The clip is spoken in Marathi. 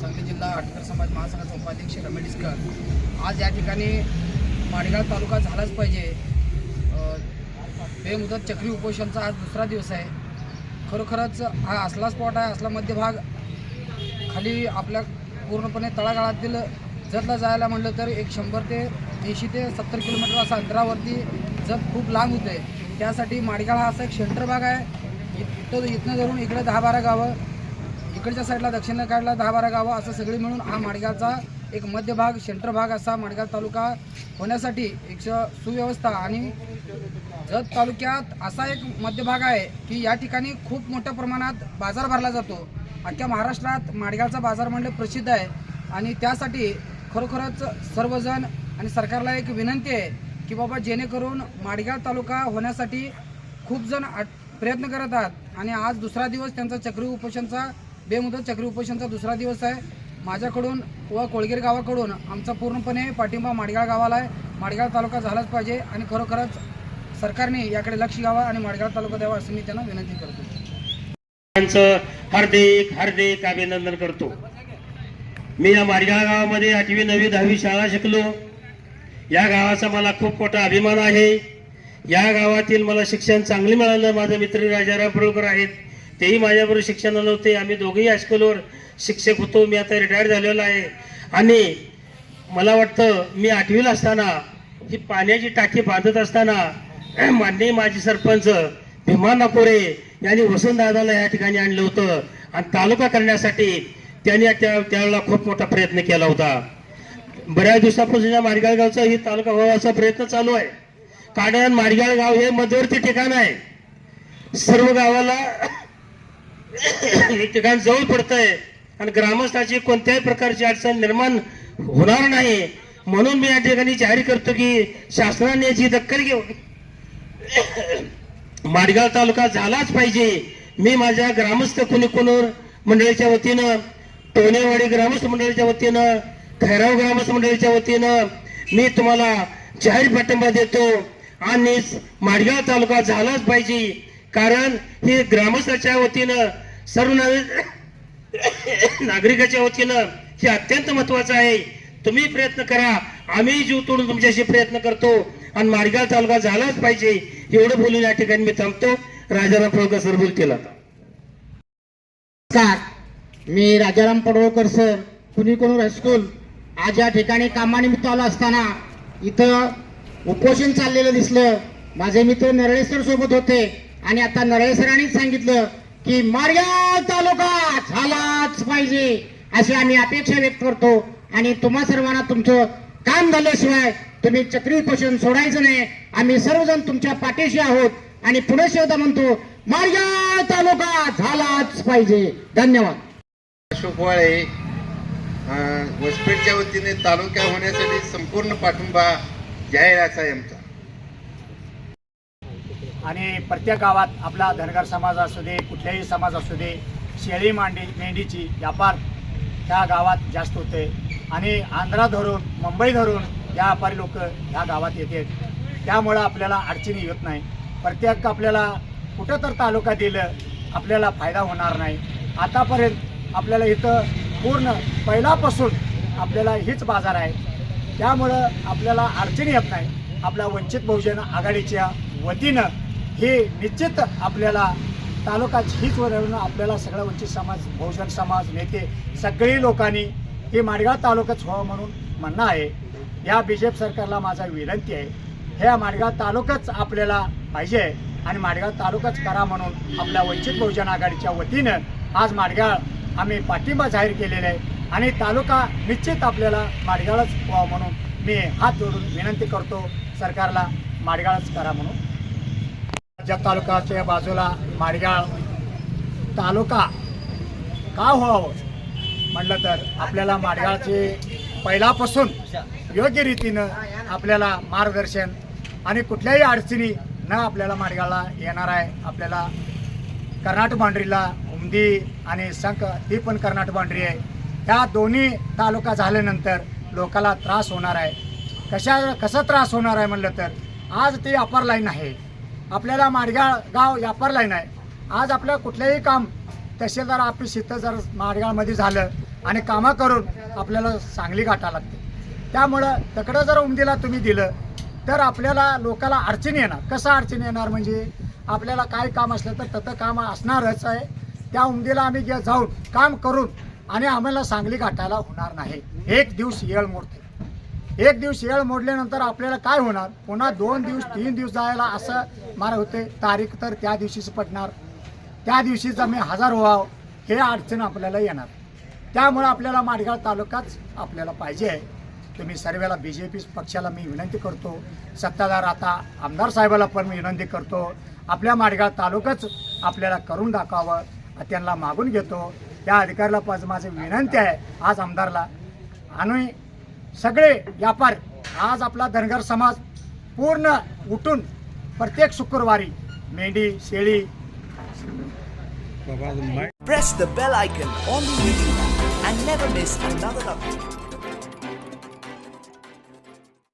सांगली जिल्हा आटकर समाज महासंघाचा उपाध्यक्ष रमेशकर आज या ठिकाणी माडगाव तालुका झालाच पाहिजे. बेमुदत चक्री उपोषणचा आज दुसरा दिवस आहे. खरोखरच हा असला स्पॉट आहे असला मध्यभाग खाली आपल्या पूर्णपणे तळागाळातील जतला जायला म्हणलं तर एक शंभर ते ऐंशी ते सत्तर किलोमीटर असं अंतरावरती जत खूप लांब होते. त्यासाठी माडगाळ हा असा एक शेल्टर भाग आहे. इथं इथनं धरून इकडे दहा बारा गावं इकडच्या साईडला दक्षिण काढला दहा बारा गावं असं सगळी मिळून हा माडगावचा एक मध्यभाग सेंटर भाग असा माडगाव तालुका होण्यासाठी एक सुव्यवस्था आणि जत तालुक्यात असा एक मध्यभाग आहे की या ठिकाणी खूप मोठ्या प्रमाणात बाजार भरला जातो. अख्ख्या महाराष्ट्रात माडगावचा बाजार म्हणजे प्रसिद्ध आहे आणि त्यासाठी खरोखरच सर्वजण आणि सरकारला एक विनंती आहे की बाबा जेणेकरून माडगाव तालुका होण्यासाठी खूप जण आट- प्रयत्न करत आहेत. आणि आज दुसरा दिवस त्यांचा चक्री उपोषणचा बेमुदत चक्री उपोषणचा दुसरा दिवस आहे. माझ्याकडून व कोळगीर गावाकडून आमचा पूर्णपणे पाठिंबा माडगाळ गावाला आहे. माडगाळ तालुका झालाच पाहिजे आणि खरोखरच सरकारने याकडे लक्ष द्यावं आणि माडगाळ तालुका द्यावा असं मी त्यांना विनंती करतो. त्यांचं हार्दिक हार्दिक अभिनंदन करतो. मी या माडगाव गावामध्ये आठवी नववी दहावी शाळा शिकलो. या गावाचा मला खूप मोठा अभिमान आहे. या गावातील मला शिक्षण चांगले मिळालं. माझे मित्र राजाराम पडळकर आहेत. तेही माझ्याबरोबर शिक्षणाला होते. आम्ही दोघेही हायस्कूलवर शिक्षक होतो. मी आता रिटायर झालेलो आहे. आणि मला वाटतं मी आठवीला असताना ही पाण्याची टाकी बांधत असताना माननीय माजी सरपंच भीमा नाकोरे यांनी वसंतदादाला या ठिकाणी आणलं होतं. आणि तालुका करण्यासाठी त्यांनी त्या त्यावेळेला खूप मोठा प्रयत्न केला होता. बऱ्याच दिवसापासून या मारगाळगावचा ही तालुका व्हावाचा प्रयत्न चालू आहे. कारण माडगाळ गाव हे मध्यवर्ती ठिकाण आहे. सर्व गावाला हे ठिकाण जवळ पडतंय. आणि ग्रामस्थाची कोणत्याही प्रकारची अडचण निर्माण होणार नाही. म्हणून मी या ठिकाणी जाहीर करतो की शासनाने याची दखल घेऊन माडगाव तालुका झालाच पाहिजे. मी माझ्या ग्रामस्थ कुणीकोणूर मंडळीच्या वतीनं टोनेवाडी ग्रामस्थ मंडळीच्या वतीनं खैराव ग्रामस्थ मंडळीच्या वतीनं मी तुम्हाला जाहीर पाठिंबा देतो. आणि माडगाव तालुका झालाच पाहिजे. कारण हे ग्रामस्थाच्या वतीनं सर्व नागरिकाच्या वतीनं हे अत्यंत महत्वाचं आहे. तुम्ही प्रयत्न करा. आम्ही जीव तोडून तुमच्याशी प्रयत्न करतो. आणि माडगाव तालुका झालाच पाहिजे. एवढं बोलून या ठिकाणी मी थांबतो. राजाराम पळकर सर बोलतील आता. नमस्कार. मी राजाराम पडवळकर सर. कुणी कुणीकोणूर हायस्कूल आज या ठिकाणी कामानिमित्त आलो असताना इथं उपोषण चाललेलं दिसलं. माझे मित्र नरळेसर सोबत होते. आणि आता नरळेसरांनीच सांगितलं की मारगाव तालुका झालाच पाहिजे अशी आम्ही अपेक्षा व्यक्त करतो. आणि तुम्हा सर्वांना तुमचं काम झाल्याशिवाय तुम्ही चक्री उपोषण सोडायचं नाही. आम्ही सर्वजण तुमच्या पाठीशी आहोत. आणि पुणे शब्द म्हणतो मारगाव तालुका झालाच पाहिजे. धन्यवाद. अशोक वाळे वसपेठच्या वतीने तालुक्या होण्यासाठी संपूर्ण पाठिंबा जाहिराचा यमचा आणि प्रत्येक गावात आपला धनगर समाज असू दे कुठल्याही समाज असू दे शेळी मांडी मेंढीची व्यापार त्या गावात जास्त होते. आणि आंध्रा धरून मुंबई धरून या व्यापारी लोक ह्या गावात येतात. त्यामुळं आपल्याला अडचणी येत नाही. प्रत्येक आपल्याला कुठं तर तालुका दिलं आपल्याला फायदा होणार नाही. आतापर्यंत आपल्याला इथं पूर्ण पहिल्यापासून आपल्याला हीच बाजार आहे. त्यामुळं आपल्याला अडचणी येत नाही. आपल्या वंचित बहुजन आघाडीच्या वतीनं हे निश्चित आपल्याला तालुकाच हीच वरून आपल्याला सगळा वंचित समाज बहुजन समाज नेते सगळी लोकांनी हे माडगाव तालुकाच व्हावं म्हणून म्हणणं आहे. या बी जे पी सरकारला माझा विनंती आहे. ह्या माडगाव तालुकाच आपल्याला पाहिजे आणि माडगाव तालुकाच करा म्हणून आपल्या वंचित बहुजन आघाडीच्या वतीनं आज माडगाव आम्ही पाठिंबा जाहीर केलेला आहे. आणि तालुका निश्चित आपल्याला माडगाळच व्हावं म्हणून मी हात जोडून विनंती करतो. सरकारला माडगाळच करा म्हणून. जत तालुकाच्या बाजूला माडगाळ तालुका का व्हावं? म्हटलं तर आपल्याला माडगाळचे पहिल्यापासून योग्य रीतीनं आपल्याला मार्गदर्शन आणि कुठल्याही अडचणी न आपल्याला माडगाळला येणार आहे. आपल्याला कर्नाटक बाउंड्रीला उमदी आणि संक ही पण कर्नाटक बाउंड्री आहे. ह्या दोन्ही तालुका झाल्यानंतर लोकाला त्रास होणार आहे. कशा कसा त्रास होणार आहे म्हणलं तर आज ती अपर लाईन आहे. आपल्याला मारगाळ गाव अपर लाईन आहे. आज आपलं कुठलंही काम तहसीलदार ऑफिस इथं जर माडगाळमध्ये झालं आणि कामं करून आपल्याला सांगली गाठा लागते. त्यामुळं तकडं जर उमदीला तुम्ही दिलं तर आपल्याला लोकाला अडचणी येणार. कसं अडचण येणार म्हणजे आपल्याला काय काम असलं तर तथं काम असणारच आहे. त्या उमदीला आम्ही जाऊन काम करून आणि आम्हाला सांगली गाठायला होणार नाही. एक दिवस येळ मोडते. एक दिवस येळ मोडल्यानंतर आपल्याला काय होणार? पुन्हा दोन दिवस तीन दिवस जायला असं मार होते. तारीख तर त्या दिवशीच पडणार. त्या दिवशीच आम्ही हजर व्हावं. हे अडचण आपल्याला येणार. त्यामुळं आपल्याला माडगाव तालुकाच आपल्याला पाहिजे आहे. तुम्ही सर्वेला बी जे पी पक्षाला मी विनंती करतो. सत्ताधार आता आमदार साहेबाला पण मी विनंती करतो. आपल्या माडगाव तालुकाच आपल्याला करून दाखवावं. त्यांना मागून घेतो. त्या अधिकाऱ्याला पाच माझी विनंती आहे आज आमदारला आणि सगळे व्यापार आज आपला धनगर समाज पूर्ण उठून प्रत्येक शुक्रवारी मेंढी शेळी Press the bell icon on the YouTube and never miss another update.